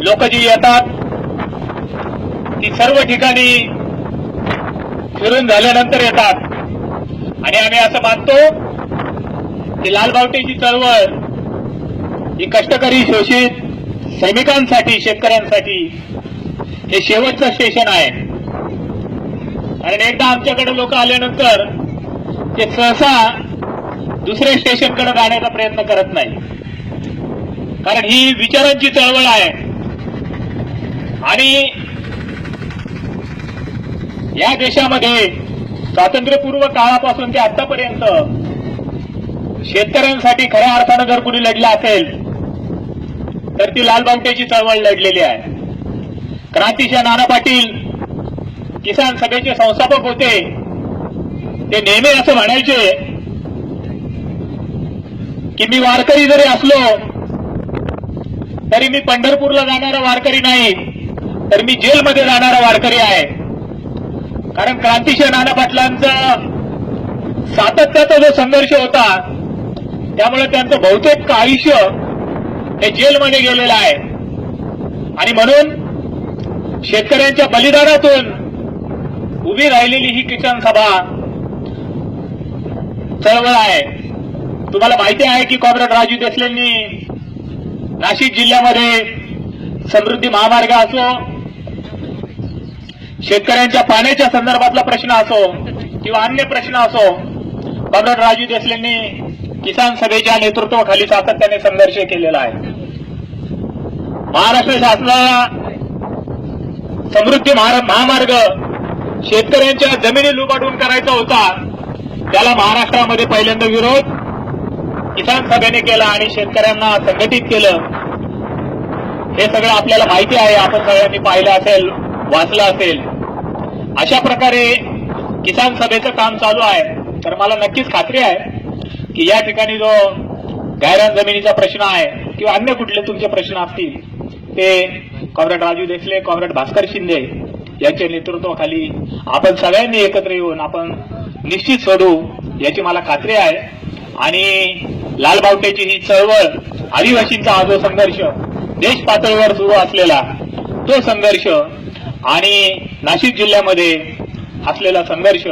लोक जी येतात ती सर्व ठिकाणी फिरून झाल्यानंतर येतात. आणि आम्ही असं मानतो की लालबावटीची चळवळ ही कष्टकरी शोषित श्रमिकांसाठी शेतकऱ्यांसाठी हे शेवटचं स्टेशन आहे. कारण एकदा आमच्याकडे लोक आल्यानंतर ते सहसा दुसऱ्या स्टेशनकडे जाण्याचा प्रयत्न करत नाही. कारण ही विचारांची चळवळ आहे. आणि या देशामध्ये स्वातंत्र्यपूर्व काळापासून ते आतापर्यंत शेतकऱ्यांसाठी खऱ्या अर्थानं जर कुणी लढलं असेल तर ती लालबांगट्याची चळवळ लढलेली आहे. क्रांतीच्या नाना पाटील किसान सभेचे संस्थापक होते. ते नेहमी असं म्हणायचे की मी वारकरी जरी असलो तरी मी पंढरपूरला जाणारा वारकरी नाही. तर मी जेलमध्ये जाणारा वारकरी आहे. कारण क्रांतीच्या नाना पाटलांचा सातत्याचा जो संघर्ष होता त्यामुळे त्यांचं बहुतेक आयुष्य हे जेलमध्ये गेलेलं आहे. आणि म्हणून शेतकऱ्यांच्या बलिदानातून उभी राहिलेली ही किसान सभा चळवळ आहे. तुम्हाला माहिती आहे की कॉम्रेड राजू देसलेंनी नाशिक जिल्ह्यामध्ये समृद्धी महामार्ग असो शेतकऱ्यांच्या पाण्याच्या संदर्भातला प्रश्न असो किंवा अन्य प्रश्न असो कॉम्रेड राजू देसलेंनी किसान सभेच्या नेतृत्वाखाली सातत्याने संघर्ष केलेला आहे. महाराष्ट्र शासनाला समृद्धी महामार्ग शेतकऱ्यांच्या जमिनी लुबाडून करायचा होता त्याला महाराष्ट्रामध्ये पहिल्यांदा विरोध किसान सभेने केला आणि शेतकऱ्यांना संघटित केलं. हे सगळं आपल्याला माहिती आहे आपण सगळ्यांनी पाहिलं असेल वाचलं असेल. अशा प्रकारे किसान सभेचं काम चालू आहे. तर मला नक्कीच खात्री आहे की या ठिकाणी जो गायरान जमिनीचा प्रश्न आहे किंवा अन्य कुठले तुमचे प्रश्न असतील ते कॉम्रेड राजू देसले कॉम्रेड भास्कर शिंदे यांच्या नेतृत्वाखाली आपण सगळ्यांनी एकत्र येऊन आपण निश्चित सोडू याची मला खात्री आहे. आणि लालबावट्याची ही चळवळ आदिवासींचा हा जो संघर्ष देश पातळीवर सुरू असलेला तो संघर्ष आणि नाशिक जिल्ह्यामध्ये असलेला संघर्ष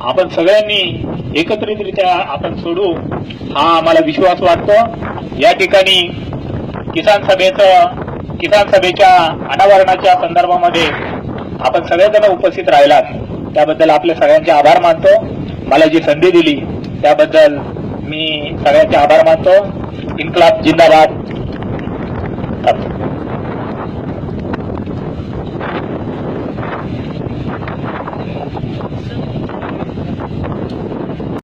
आपण सगळ्यांनी एकत्रितरित्या आपण सोडू हा आम्हाला विश्वास वाटतो. या ठिकाणी किसान सभेचं किसान सभेच्या अनावरणाच्या संदर्भामध्ये आपण सगळेजण उपस्थित राहिलात. त्याबद्दल आपले सगळ्यांचे आभार मानतो. मला जी संधी दिली त्याबद्दल मी सगळ्यांचे आभार मानतो. इन्कलाब जिंदाबाद.